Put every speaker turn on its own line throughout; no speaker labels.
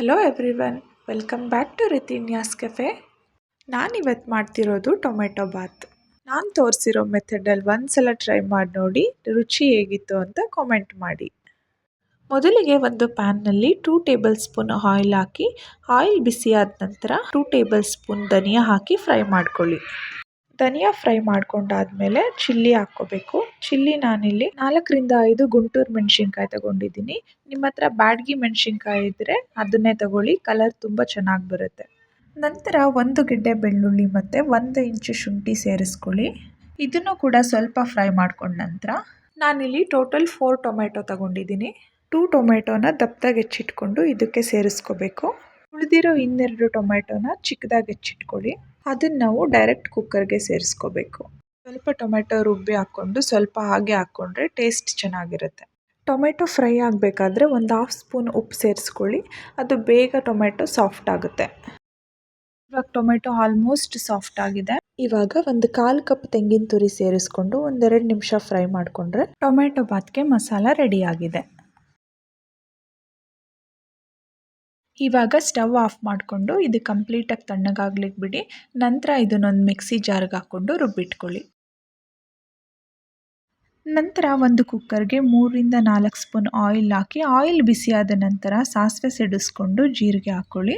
Hello everyone welcome back to ರಿತಿನ್ಯಾಸ್ cafe ನಾನಿವತ್ತು ಮಾಡ್ತಿರೋದು tomato Baat. ನಾನು ತೋರಿಸಿರೋ ಮೆಥಡಲ್ಲಿ ಒಂದು ಸಲ ಟ್ರೈ ಮಾಡಿ ನೋಡಿ, ರುಚಿ ಹೇಗಿತ್ತು ಅಂತ ಕಾಮೆಂಟ್ ಮಾಡಿ. ಮೊದಲಿಗೆ ಒಂದು ಪ್ಯಾನ್ನಲ್ಲಿ ಟೂ ಟೇಬಲ್ ಸ್ಪೂನ್ ಆಯಿಲ್ ಹಾಕಿ ಆಯಿಲ್ ಬಿಸಿಯಾದ ನಂತರ ಟೂ ಟೇಬಲ್ ಸ್ಪೂನ್ ಧನಿಯಾ ಹಾಕಿ ಫ್ರೈ ಮಾಡ್ಕೊಳ್ಳಿ. ಧನಿಯಾ ಫ್ರೈ ಮಾಡ್ಕೊಂಡಾದ್ಮೇಲೆ ಚಿಲ್ಲಿ ಹಾಕ್ಕೋಬೇಕು. ಚಿಲ್ಲಿ ನಾನಿಲ್ಲಿ ನಾಲ್ಕರಿಂದ ಐದು ಗುಂಟೂರು ಮೆಣಸಿನ್ಕಾಯಿ ತಗೊಂಡಿದ್ದೀನಿ. ನಿಮ್ಮ ಹತ್ರ ಬ್ಯಾಡಗಿ ಮೆಣಸಿನ್ಕಾಯಿ ಇದ್ದರೆ ಅದನ್ನೇ ತಗೊಳ್ಳಿ, ಕಲರ್ ತುಂಬ ಚೆನ್ನಾಗಿ ಬರುತ್ತೆ. ನಂತರ ಒಂದು ಗೆಡ್ಡೆ ಬೆಳ್ಳುಳ್ಳಿ ಮತ್ತು ಒಂದು ಇಂಚು ಶುಂಠಿ ಸೇರಿಸ್ಕೊಳ್ಳಿ. ಇದನ್ನು ಕೂಡ ಸ್ವಲ್ಪ ಫ್ರೈ ಮಾಡ್ಕೊಂಡ ನಂತರ ನಾನಿಲ್ಲಿ ಟೋಟಲ್ ಫೋರ್ ಟೊಮೆಟೊ ತಗೊಂಡಿದ್ದೀನಿ. ಟೂ ಟೊಮೆಟೊನ ದಪ್ಪದಾಗ ಹೆಚ್ಚಿಟ್ಕೊಂಡು ಇದಕ್ಕೆ ಸೇರಿಸ್ಕೋಬೇಕು. ಉಳಿದಿರೋ ಇನ್ನೆರಡು ಟೊಮೆಟೊನ ಚಿಕ್ಕದಾಗಿ ಹೆಚ್ಚಿಟ್ಕೊಳ್ಳಿ. ಅದನ್ನು ನಾವು ಡೈರೆಕ್ಟ್ ಕುಕ್ಕರ್ಗೆ ಸೇರಿಸ್ಕೋಬೇಕು. ಸ್ವಲ್ಪ ಟೊಮೆಟೊ ರುಬ್ಬಿ ಹಾಕ್ಕೊಂಡು ಸ್ವಲ್ಪ ಹಾಗೆ ಹಾಕ್ಕೊಂಡ್ರೆ ಟೇಸ್ಟ್ ಚೆನ್ನಾಗಿರುತ್ತೆ. ಟೊಮೆಟೊ ಫ್ರೈ ಆಗಬೇಕಾದ್ರೆ ಒಂದು ಹಾಫ್ ಸ್ಪೂನ್ ಉಪ್ಪು ಸೇರಿಸ್ಕೊಳ್ಳಿ. ಅದು ಬೇಗ ಟೊಮೆಟೊ ಸಾಫ್ಟ್ ಆಗುತ್ತೆ. ಇವಾಗ ಟೊಮೆಟೊ ಆಲ್ಮೋಸ್ಟ್ ಸಾಫ್ಟ್ ಆಗಿದೆ. ಇವಾಗ ಒಂದು ಕಾಲು ಕಪ್ ತೆಂಗಿನ ತುರಿ ಸೇರಿಸ್ಕೊಂಡು ಒಂದೆರಡು ನಿಮಿಷ ಫ್ರೈ ಮಾಡಿಕೊಂಡ್ರೆ ಟೊಮೆಟೊ ಬಾತ್ಗೆ ಮಸಾಲ ರೆಡಿ ಆಗಿದೆ. ಇವಾಗ ಸ್ಟವ್ ಆಫ್ ಮಾಡಿಕೊಂಡು ಇದು ಕಂಪ್ಲೀಟಾಗಿ ತಣ್ಣಗಾಗ್ಲಿಕ್ಕೆ ಬಿಡಿ. ನಂತರ ಇದನ್ನೊಂದು ಮಿಕ್ಸಿ ಜಾರ್ಗೆ ಹಾಕ್ಕೊಂಡು ರುಬ್ಬಿಟ್ಕೊಳ್ಳಿ. ನಂತರ ಒಂದು ಕುಕ್ಕರ್ಗೆ ಮೂರರಿಂದ ನಾಲ್ಕು ಸ್ಪೂನ್ ಆಯಿಲ್ ಹಾಕಿ ಆಯಿಲ್ ಬಿಸಿಯಾದ ನಂತರ ಸಾಸಿವೆ ಸಿಡಿಸ್ಕೊಂಡು ಜೀರಿಗೆ ಹಾಕ್ಕೊಳ್ಳಿ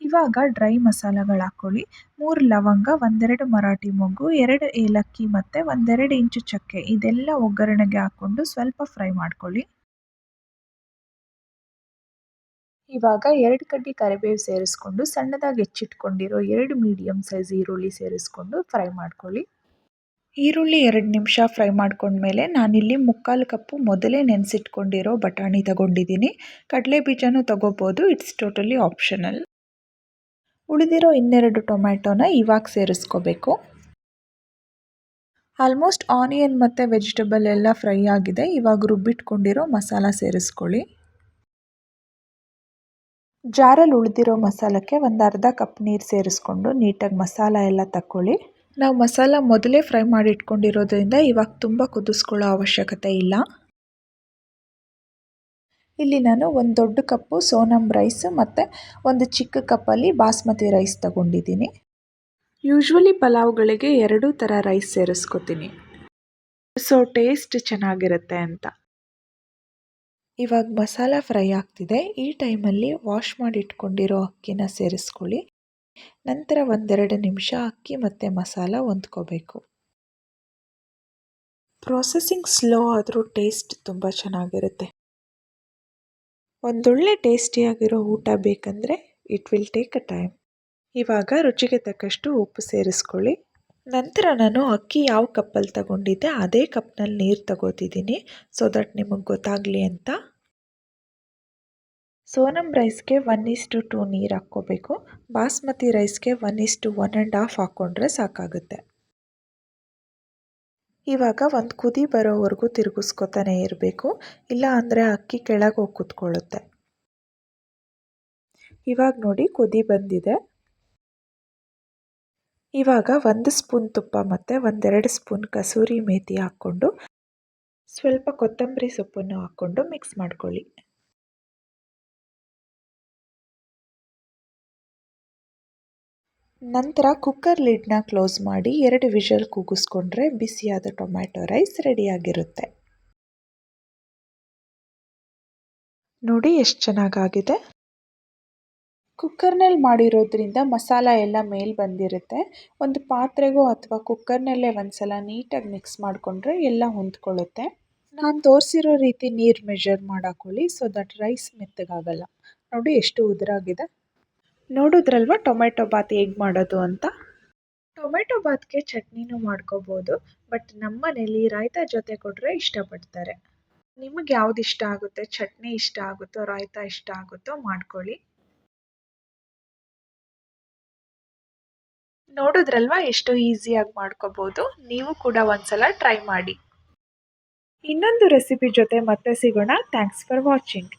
ಇವಾಗ ಡ್ರೈ ಮಸಾಲೆಗಳು ಹಾಕ್ಕೊಳ್ಳಿ ಮೂರು ಲವಂಗ, ಒಂದೆರಡು ಮರಾಠಿ ಮೊಗ್ಗು, ಎರಡು ಏಲಕ್ಕಿ ಮತ್ತು ಒಂದೆರಡು ಇಂಚು ಚಕ್ಕೆ ಇದೆಲ್ಲ ಒಗ್ಗರಣೆಗೆ ಹಾಕ್ಕೊಂಡು ಸ್ವಲ್ಪ ಫ್ರೈ ಮಾಡ್ಕೊಳ್ಳಿ. ಇವಾಗ ಎರಡು ಕಡ್ಡಿ ಕರಿಬೇವು ಸೇರಿಸ್ಕೊಂಡು ಸಣ್ಣದಾಗಿ ಹೆಚ್ಚಿಟ್ಕೊಂಡಿರೋ ಎರಡು ಮೀಡಿಯಮ್ ಸೈಜ್ ಈರುಳ್ಳಿ ಸೇರಿಸ್ಕೊಂಡು ಫ್ರೈ ಮಾಡ್ಕೊಳ್ಳಿ. ಈರುಳ್ಳಿ ಎರಡು ನಿಮಿಷ ಫ್ರೈ ಮಾಡ್ಕೊಂಡ್ಮೇಲೆ ನಾನಿಲ್ಲಿ ಮುಕ್ಕಾಲು ಕಪ್ಪು ಮೊದಲೇ ನೆನೆಸಿಟ್ಕೊಂಡಿರೋ ಬಟಾಣಿ ತಗೊಂಡಿದ್ದೀನಿ. ಕಡಲೆ ಬೀಜನೂ ತಗೋಬೋದು ಇಟ್ಸ್ ಟೋಟಲಿ ಆಪ್ಷನಲ್ ಉಳಿದಿರೋ ಇನ್ನೆರಡು ಟೊಮ್ಯಾಟೊನ ಇವಾಗ ಸೇರಿಸ್ಕೋಬೇಕು. ಆಲ್ಮೋಸ್ಟ್ ಆನಿಯನ್ ಮತ್ತು ವೆಜಿಟೇಬಲ್ ಎಲ್ಲ ಫ್ರೈ ಆಗಿದೆ, ಇವಾಗ ರುಬ್ಬಿಟ್ಕೊಂಡಿರೋ ಮಸಾಲ ಸೇರಿಸ್ಕೊಳ್ಳಿ. ಜಾರಲ್ಲಿ ಉಳಿದಿರೋ ಮಸಾಲಕ್ಕೆ ಒಂದು ಅರ್ಧ ಕಪ್ ನೀರು ಸೇರಿಸ್ಕೊಂಡು ನೀಟಾಗಿ ಮಸಾಲ ಎಲ್ಲ ತಕ್ಕೊಳ್ಳಿ. ನಾವು ಮಸಾಲ ಮೊದಲೇ ಫ್ರೈ ಮಾಡಿ ಇಟ್ಕೊಂಡಿರೋದ್ರಿಂದ ಇವಾಗ ತುಂಬ ಕುದಿಸ್ಕೊಳ್ಳೋ ಅವಶ್ಯಕತೆ ಇಲ್ಲ. ಇಲ್ಲಿ ನಾನು ಒಂದು ದೊಡ್ಡ ಕಪ್ಪು ಸೋನಮ್ ರೈಸ್ ಮತ್ತು ಒಂದು ಚಿಕ್ಕ ಕಪ್ಪಲ್ಲಿ ಬಾಸ್ಮತಿ ರೈಸ್ ತಗೊಂಡಿದ್ದೀನಿ. ಯೂಶ್ವಲಿ ಪಲಾವ್ಗಳಿಗೆ ಎರಡೂ ಥರ ರೈಸ್ ಸೇರಿಸ್ಕೊತೀನಿ. ಸೊ, ಟೇಸ್ಟ್ ಚೆನ್ನಾಗಿರುತ್ತೆ ಅಂತ. ಇವಾಗ ಮಸಾಲ ಫ್ರೈ ಆಗ್ತಿದೆ. ಈ ಟೈಮಲ್ಲಿ ವಾಶ್ ಮಾಡಿ ಇಟ್ಕೊಂಡಿರೋ ಅಕ್ಕಿನ ಸೇರಿಸ್ಕೊಳ್ಳಿ. ನಂತರ ಒಂದೆರಡು ನಿಮಿಷ ಅಕ್ಕಿ ಮತ್ತು ಮಸಾಲ ಹೊಂದ್ಕೋಬೇಕು. ಪ್ರೊಸೆಸಿಂಗ್ ಸ್ಲೋ ಆದರೂ ಟೇಸ್ಟ್ ತುಂಬ ಚೆನ್ನಾಗಿರುತ್ತೆ. ಒಂದೊಳ್ಳೆ ಟೇಸ್ಟಿಯಾಗಿರೋ ಊಟ ಬೇಕಂದರೆ it will take a time ಇವಾಗ ರುಚಿಗೆ ತಕ್ಕಷ್ಟು ಉಪ್ಪು ಸೇರಿಸ್ಕೊಳ್ಳಿ. ನಂತರ ನಾನು ಅಕ್ಕಿ ಯಾವ ಕಪ್ಪಲ್ಲಿ ತಗೊಂಡಿದ್ದೆ, ಅದೇ ಕಪ್ನಲ್ಲಿ ನೀರು ತಗೋತಿದ್ದೀನಿ. ಸೊ ದಟ್ ನಿಮಗೆ ಗೊತ್ತಾಗಲಿ ಅಂತ. ಸೋನಮ್ ರೈಸ್ಗೆ ಒನ್ ಇಸ್ಟು ಟು ನೀರು ಹಾಕ್ಕೋಬೇಕು. Basmati ರೈಸ್ಗೆ one is to one and half ಹಾಕ್ಕೊಂಡ್ರೆ ಸಾಕಾಗುತ್ತೆ. ಇವಾಗ ಒಂದು ಕುದಿ ಬರೋವರೆಗೂ ತಿರುಗಿಸ್ಕೊತಾನೆ ಇರಬೇಕು. ಇಲ್ಲ ಅಂದರೆ ಅಕ್ಕಿ ಕೆಳಗೆ ಹೋಗಿ ಕುತ್ಕೊಳ್ಳುತ್ತೆ. ಇವಾಗ ನೋಡಿ ಕುದಿ ಬಂದಿದೆ. ಇವಾಗ ಒಂದು ಸ್ಪೂನ್ ತುಪ್ಪ ಮತ್ತು ಒಂದೆರಡು ಸ್ಪೂನ್ ಕಸೂರಿ ಮೇತಿ ಹಾಕ್ಕೊಂಡು ಸ್ವಲ್ಪ ಕೊತ್ತಂಬರಿ ಸೊಪ್ಪನ್ನು ಹಾಕ್ಕೊಂಡು ಮಿಕ್ಸ್ ಮಾಡ್ಕೊಳ್ಳಿ. ನಂತರ ಕುಕ್ಕರ್ ಲಿಡ್ನ ಕ್ಲೋಸ್ ಮಾಡಿ ಎರಡು ವಿಷಲ್ ಕೂಗಿಸ್ಕೊಂಡ್ರೆ ಬಿಸಿಯಾದ ಟೊಮ್ಯಾಟೊ ರೈಸ್ ರೆಡಿಯಾಗಿರುತ್ತೆ ನೋಡಿ ಎಷ್ಟು ಚೆನ್ನಾಗಾಗಿದೆ. ಕುಕ್ಕರ್ನಲ್ಲಿ ಮಾಡಿರೋದ್ರಿಂದ ಮಸಾಲ ಎಲ್ಲ ಮೇಲೆ ಬಂದಿರುತ್ತೆ. ಒಂದು ಪಾತ್ರೆಗೋ ಅಥವಾ ಕುಕ್ಕರ್ನಲ್ಲೇ ಒಂದು ಸಲ ನೀಟಾಗಿ ಮಿಕ್ಸ್ ಮಾಡಿಕೊಂಡ್ರೆ ಎಲ್ಲ ಹೊಂದ್ಕೊಳ್ಳುತ್ತೆ. ನಾನು ತೋರಿಸಿರೋ ರೀತಿ ನೀರು ಮೆಷರ್ ಮಾಡಾಕೊಳ್ಳಿ. ಸೊ ದಟ್ ರೈಸ್ ಮೆತ್ತಗಾಗಲ್ಲ. ನೋಡಿ ಎಷ್ಟು ಉದುರಾಗಿದೆ. ನೋಡಿದ್ರಲ್ವ ಟೊಮೆಟೊ ಬಾತ್ ಹೇಗೆ ಮಾಡೋದು ಅಂತ? ಟೊಮೆಟೊ ಬಾತ್ಗೆ ಚಟ್ನಿನೂ ಮಾಡ್ಕೋಬೋದು. ಬಟ್ ನಮ್ಮ ಮನೇಲಿ ರಾಯ್ತ ಜೊತೆ ಕೊಟ್ಟರೆ ಇಷ್ಟಪಡ್ತಾರೆ. ನಿಮಗೆ ಯಾವ್ದು ಇಷ್ಟ ಆಗುತ್ತೆ? ಚಟ್ನಿ ಇಷ್ಟ ಆಗುತ್ತೋ, ರಾಯ್ತ ಇಷ್ಟ ಆಗುತ್ತೋ ಮಾಡ್ಕೊಳ್ಳಿ. ನೋಡಿದ್ರಲ್ವಾ ಎಷ್ಟು ಈಸಿಯಾಗಿ ಮಾಡ್ಕೋಬೋದು? ನೀವು ಕೂಡ ಒಂದ್ಸಲ ಟ್ರೈ ಮಾಡಿ. ಇನ್ನೊಂದು ರೆಸಿಪಿ ಜೊತೆ ಮತ್ತೆ ಸಿಗೋಣ. Thanks for watching